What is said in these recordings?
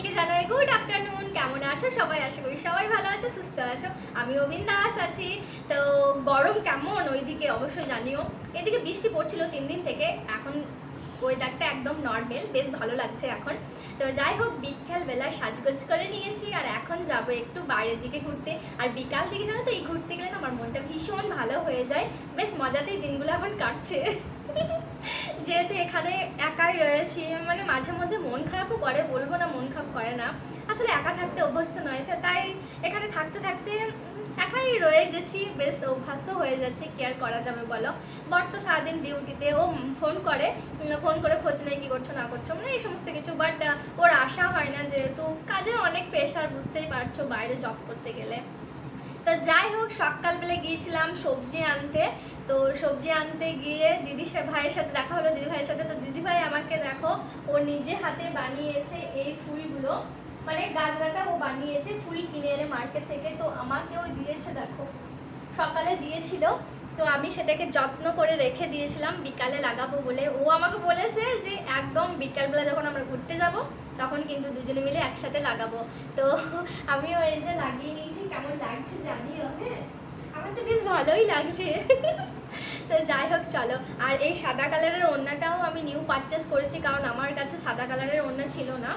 সকলকে জানাই good afternoon কেমন আছো সবাই? আশা করি সবাই ভালো আছো, সুস্থ আছো। আমি অবিন দাস আছি। তো গরম কেমন? ওইদিকে অবশ্যই জানিও, এদিকে বৃষ্টি পড়ছিল তিন দিন থেকে। এখন ওয়েদারটা একদম নর্মাল বেশ ভালো লাগছে এখন। তো যাই হোক, বিকাল বেলা সাজগোজ করে নিয়েছি আর এখন যাব একটু বাইরের দিকে ঘুরতে। আর বিকাল দিকে জানো তো, এই ঘুরতে গেলে আমার মনটা ভীষণ ভালো হয়ে যায়। বেশ মজাতেই দিনগুলো এখন কাটছে। যেহেতু এখানে একাই রয়েছি মানে মাঝে মধ্যে মন খারাপও করে, বলব না মন খারাপ করে না। আসলে একা থাকতে অভ্যস্ত নয়, তো তাই এখানে থাকতে থাকতে একাই রয়ে গেছি, বেশ অভ্যাসও হয়ে যাচ্ছে কেয়ার করা যাবে বলো? বর তো সারাদিন ডিউটিতে, ও ফোন করে ফোন করে খোঁজ নেই কী করছ, না করছ মানে এই সমস্ত কিছু বাট ওর আশা হয় না যেহেতু কাজে অনেক প্রেশার বুঝতেই পারছ বাইরে জব করতে গেলে। তো যাই হোক, সকালবেলা গিয়েছিলাম সবজি আনতে। তো সবজি আনতে গিয়ে দিদি ভাইয়ের সাথে দেখা হলো, দিদি ভাইয়ের সাথে। তো দিদি ভাই আমাকে দেখো, ও নিজে হাতে বানিয়েছে এই ফুলগুলো। মানে গাছরাটা ও বানিয়েছে ফুল কিনে এনে মার্কেট থেকে। তো আমাকেও দিয়েছে দেখো। সকালে দিয়েছিল। তো আমি সেটাকে যত্ন করে রেখে দিয়েছিলাম, বিকালে লাগাবো বলে। ও আমাকে বলেছে যে একদম বিকালবেলা যখন আমরা ঘুরতে যাব, তখন কিন্তু দুজনে মিলে একসাথে লাগাবো। তো আমিও এই যে লাগিয়ে কেমন লাগছে জানিও হ্যাঁ? আমার তো বেশ ভালোই লাগছে। তো যাই হোক, চলো। আর এই সাদা কালারের ওড়নাটাও আমি নিউ পারচেস করেছি, কারণ আমার কাছে সাদা কালারের ওড়না ছিল না।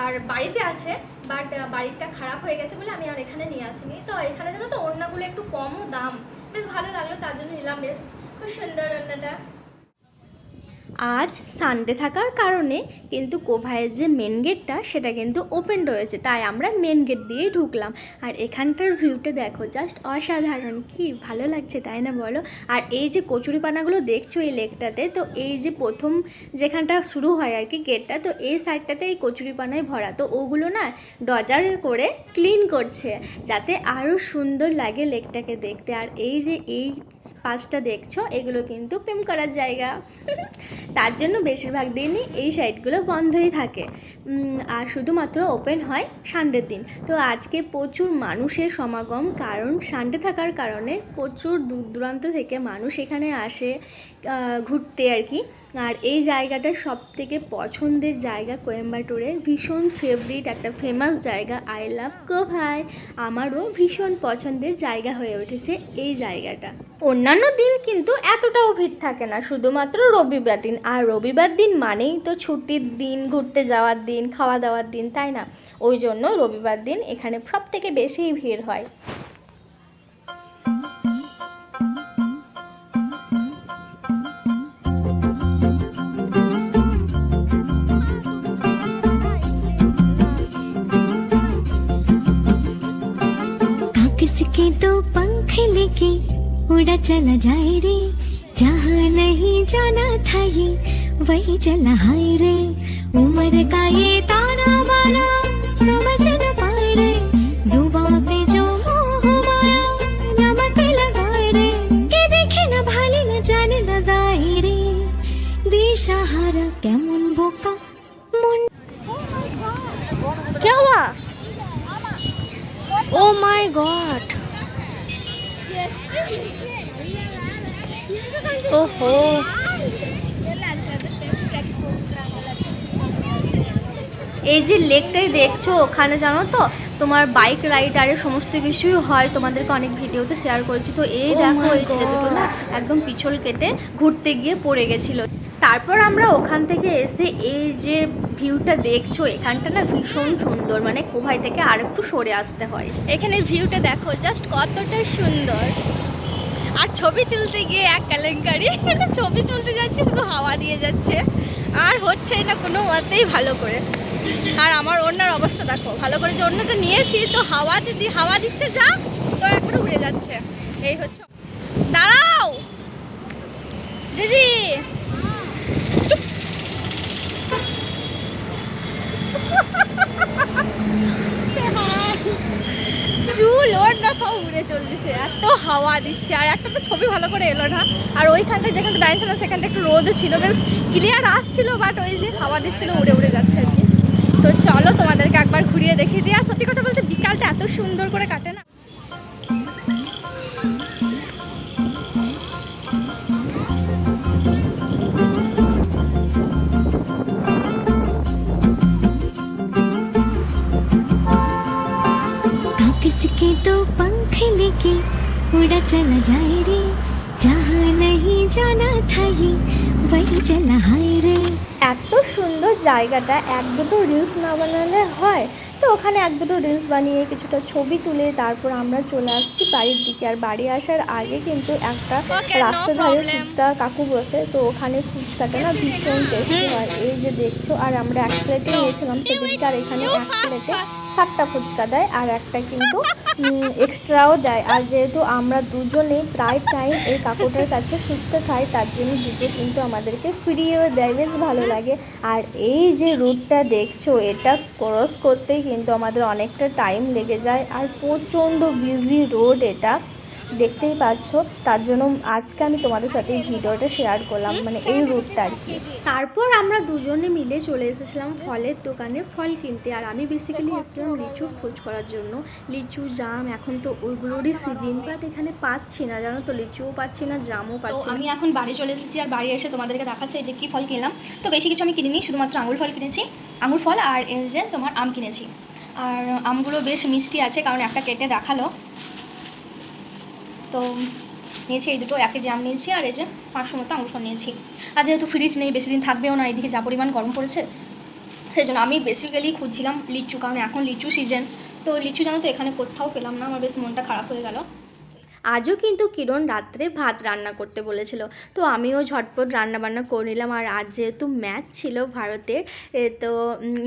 আর বাড়িতে আছে বাট বাড়িটা খারাপ হয়ে গেছে বলে আমি আর এখানে নিয়ে আসিনি। তো এখানে জানো তো ওড়নাগুলো একটু কমও দাম। বেশ ভালো লাগল, তার জন্য নিলাম, বেশ। খুব সুন্দর ওড়নাটা। আজ সানডে থাকার কারণে কিন্তু কোভাইয়ের যে মেন গেটটা সেটা কিন্তু ওপেন রয়েছে। তাই আমরা মেন গেট দিয়েই ঢুকলাম। আর এখানটার ভিউটা দেখো জাস্ট অসাধারণ। কি ভালো লাগছে, তাই না বলো? আর এই যে কচুরিপানাগুলো দেখছ এই লেকটাতে তো এই যে প্রথম যেখানটা শুরু হয় আর কি গেটটা তো এই সাইডটাতে এই কচুরিপানায় ভরা। তো ওগুলো না ডজার করে ক্লিন করছে, যাতে আরও সুন্দর লাগে লেকটাকে দেখতে। আর এই যে এই পাশটা দেখছ, এগুলো কিন্তু প্রেম করার জায়গা। তার জন্য বেশিরভাগ দিনই এই সাইটগুলো বন্ধই থাকে। আর শুধুমাত্র ওপেন হয় সানডের দিন। তো আজকে প্রচুর মানুষের সমাগম, কারণ সানডে থাকার কারণে প্রচুর দূর দূরান্ত থেকে মানুষ এখানে আসে ঘুরতে আর কি। আর এই জায়গাটা সব থেকে পছন্দের জায়গা কোয়েম্বাটোরে, ভীষণ ফেভারিট একটা ফেমাস জায়গা আই লাভ কোভাই আমারও ভীষণ পছন্দের জায়গা হয়ে উঠেছে এই জায়গাটা। অন্যান্য দিন কিন্তু এতটাও ভিড় থাকে না, শুধুমাত্র রবিবার দিন। আর রবিবার দিন মানেই তো ছুটির দিন, ঘুরতে যাওয়ার দিন, খাওয়া দাওয়ার দিন, তাই না? ওই জন্য রবিবার দিন এখানে সব থেকে বেশিই ভিড় হয়। उड़ा चला जाए रे जहाँ नहीं जाना था ये वही चला हाय रे उम्र का ये ताना बाना समझ न पाए रे जुबा पे जो मोह माया नमक लगाए रे के देखे न भाले न जाने न दाए रे দিশাহারা কেমন বোকা মন क्या हुआ ओ माय गॉड ओहो এই যে লেকটাই দেখছ ওখানে জানো তো? তোমার বাইক রাইডারের আর সমস্ত কিছুই হয়। তোমাদেরকে অনেক ভিডিওতে শেয়ার করেছি। তো এই Oh দেখো ওই এই ছেলে দুটো না একদম পিছল কেটে ঘুরতে গিয়ে পড়ে গেছিল। তারপর আমরা ওখান থেকে এসে এই যে ভিউটা দেখছ, এখানটা না ভীষণ সুন্দর মানে কোভাই থেকে আর একটু সরে আসতে হয়। এখানে ভিউটা দেখো জাস্ট কতটা সুন্দর। আর ছবি তুলতে গিয়ে এক কেলেঙ্কারি। ছবি তুলতে যাচ্ছে, শুধু হাওয়া দিয়ে যাচ্ছে। আর হচ্ছে এটা কোনো মতেই ভালো করে। আর আমার অন্যার অবস্থা দেখো, ভালো করে যে অন্যটা নিয়েছি, তো হাওয়া দিদি হাওয়া দিচ্ছে যা, তো একবারে উড়ে যাচ্ছে। এই হচ্ছে দাঁড়াও! জিজি চুপ চুল ওর না সব উড়ে চলছে, এত হাওয়া দিচ্ছে, আর একটা তো ছবি ভালো করে এলো না। আর ওইখানটা যেখানটা দাঁড়িয়েছিলাম সেখানটা একটু রোদও ছিল, বেশ ক্লিয়ার আসছিল বাট ওই যে হাওয়া দিচ্ছিল, উড়ে উড়ে যাচ্ছে তো চলো তোমাদেরকে একবার ঘুরিয়ে দেখিয়ে দিই। আর সত্যি কথা বলতে বিকালটা এত সুন্দর করে কাটে না। उड़ा चला जाए रे जहाँ नहीं जाना था ये वही चला हाय रे এত সুন্দর জায়গাটা এক দুটো রিলস না বানালে হয় তো ওখানে এক দুটো রিলস বানিয়ে কিছুটা ছবি তুলে তারপর আমরা চলে আসছি বাড়ির দিকে। আর বাড়ি আসার আগে কিন্তু একটা রাস্তা ধারে ফুচকা কাকু বসে তো ওখানে ফুচকাটা না ভীষণ টেস্টি হয়। এই যে দেখছ আর আমরা এক প্লেটে নিয়েছিলাম সেদিনকে আর এখানে এক প্লেটে সাতটা ফুচকা দেয় আর একটা কিন্তু এক্সট্রাও দেয়। আর যেহেতু আমরা দুজনেই প্রায় টাইম এই কাকুটার কাছে ফুচকা খাই তার জন্য দুটো কিন্তু আমাদেরকে ফ্রিও দেয়। বেশ ভালো লাগে। আর এই যে রুটটা দেখছ এটা ক্রস করতেই কিন্তু আমাদের অনেকটা টাইম লেগে যায় আর প্রচণ্ড বিজি রোড এটা। দেখতেই পাচ্ছ। তার জন্য আজকে আমি তোমাদের সাথে এই ভিডিওটা শেয়ার করলাম মানে এই রুটটা আর কি। তারপর আমরা দুজনে মিলে চলে এসেছিলাম ফলের দোকানে ফল কিনতে আর আমি বেসিক্যালি এসেছিলাম লিচু খোঁজ করার জন্য। লিচু জাম এখন তো ওইগুলোরই সিজন বাট এখানে পাচ্ছি না জানো তো লিচুও পাচ্ছি না জামও পাচ্ছি আমি এখন বাড়ি চলে এসেছি আর বাড়ি এসে তোমাদেরকে দেখাচ্ছি এই যে কী ফল কিনলাম। তো বেশি কিছু আমি কিনিনি শুধুমাত্র আঙুর ফল কিনেছি আঙুর ফল আর এই যে তোমার আম কিনেছি। আর আমগুলো বেশ মিষ্টি আছে কারণ একটা কেটে দেখাল। তো নিয়েছি, এই দুটো একে জ্যাম নিয়েছি আর এই যে পাঁচশো মতো আংশ নিয়েছি। আর যেহেতু ফ্রিজ নেই, বেশি দিন থাকবেও না এদিকে যা পরিমাণ গরম পড়েছে, সেই জন্য আমি বেসিক্যালি খুঁজছিলাম লিচু, কারণ এখন লিচু সিজন তো লিচু জানো তো, এখানে কোথাও পেলাম না, আমার বেশ মনটা খারাপ হয়ে গেল। আজও কিন্তু কিরণ রাত্রে ভাত রান্না করতে বলেছিল। তো আমিও ঝটপট রান্না বান্না করে নিলাম। আর আজ যেহেতু ম্যাচ ছিল ভারতের তো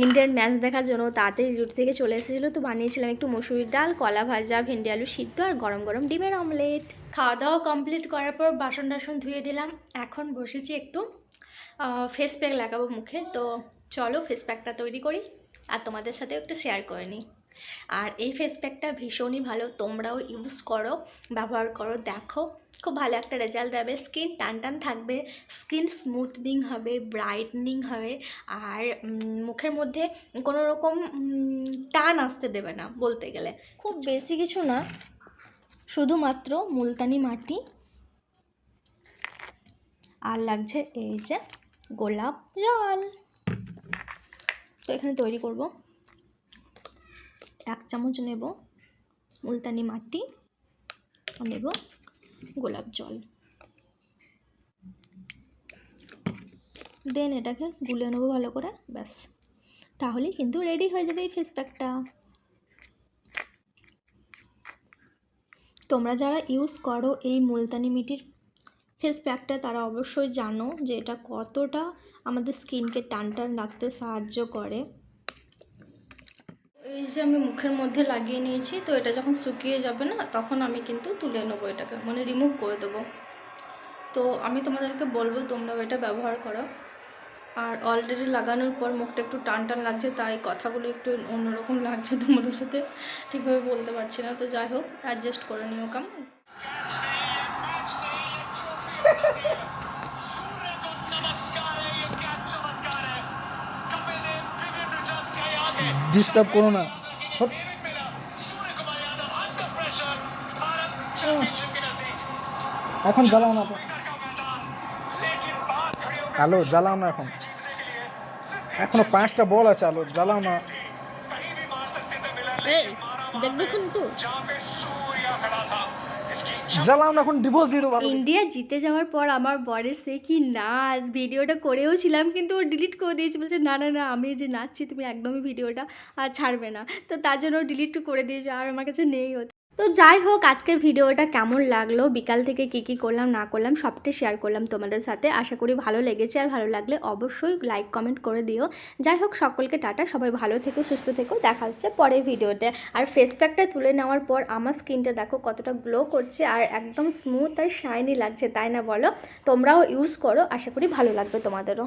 ইন্ডিয়ার ম্যাচ দেখার জন্য তাড়াতাড়ি ডিউটি থেকে চলে এসেছিল। তো বানিয়েছিলাম একটু মসুরির ডাল, কলা ভাজা, ভেন্ডি আলু সিদ্ধ আর গরম গরম ডিমের অমলেট। খাওয়া দাওয়া কমপ্লিট করার পর বাসন টাসন ধুয়ে দিলাম এখন বসেছি একটু ফেস প্যাক লাগাবো মুখে। তো চলো ফেস প্যাকটা তৈরি করি। আর তোমাদের সাথেও একটু শেয়ার করে নিই। আর এই ফেস প্যাকটা ভীষণই ভালো। তোমরাও ইউজ করো, ব্যবহার করো, দেখো। খুব ভালো একটা রেজাল্ট দেবে। স্কিন টান টান থাকবে স্কিন স্মুথনিং হবে ব্রাইটনিং হবে। আর মুখের মধ্যে কোনো রকম টান আসতে দেবে না বলতে গেলে। খুব বেশি কিছু না, শুধুমাত্র মুলতানি মাটি। আর লাগছে এই যে গোলাপ জল। তো এখানে তৈরি করব। এক চামচ নেব মুলতানি মাটি নেব গোলাপ জল। দেন এটাকে গুলে নেব ভালো করে, ব্যাস। তাহলেই কিন্তু রেডি হয়ে যাবে এই ফেস প্যাকটা তোমরা যারা ইউজ করো এই মুলতানি মিটির ফেস প্যাকটা তারা অবশ্যই জানো যে এটা কতটা আমাদের স্কিনকে টান টান রাখতে সাহায্য করে। এই যে আমি মুখের মধ্যে লাগিয়ে নিয়েছি তো এটা যখন শুকিয়ে যাবে না তখন আমি কিন্তু তুলে নেব এটাকে মানে রিমুভ করে দেবো তো আমি তোমাদেরকে বলব তোমরাও এটা ব্যবহার করো আর অলরেডি লাগানোর পর মুখটা একটু টান টান লাগছে তাই কথাগুলো একটু অন্যরকম লাগছে তোমাদের সাথে ঠিকভাবে বলতে পারছি না তো যাই হোক অ্যাডজাস্ট করে নিও কাম ডিস্টার্ব করো না। এখন জ্বালাও না আলো, জ্বালাও না এখন। এখনও পাঁচটা বল আছে, আলো, জ্বালাও না। দেখবে কিন্তু জ্বালাও এখন ডিভোর্স দিয়ে দেবো ইন্ডিয়া জিতে যাওয়ার পর আমার বরের সে কি নাচ, ভিডিওটা করেও ছিলাম, কিন্তু ও ডিলিট করে দিয়েছে। বলছে, না না না, আমি যে নাচছি, তুমি একদমই ভিডিওটা আর ছাড়বে না। তো তার জন্য ডিলিট করে দিয়েছে, আর আমার কাছে নেই তো যাই হোক, আজকের ভিডিওটা কেমন লাগল? বিকাল থেকে কী কী করলাম, না করলাম সবটাই শেয়ার করলাম তোমাদের সাথে। আশা করি ভালো লেগেছে আর ভালো লাগলে অবশ্যই লাইক কমেন্ট করে দিও। যাই হোক, সকলকে টাটা, সবাই ভালো থেকো, সুস্থ থেকো, দেখা হচ্ছে পরের ভিডিওতে। আর ফেস প্যাকটা তুলে নেওয়ার পর আমার স্কিনটা দেখো কতটা গ্লো করছে আর একদম স্মুথ আর শাইনি লাগছে, তাই না বলো? তোমরাও ইউজ করো, আশা করি ভালো লাগবে তোমাদেরও।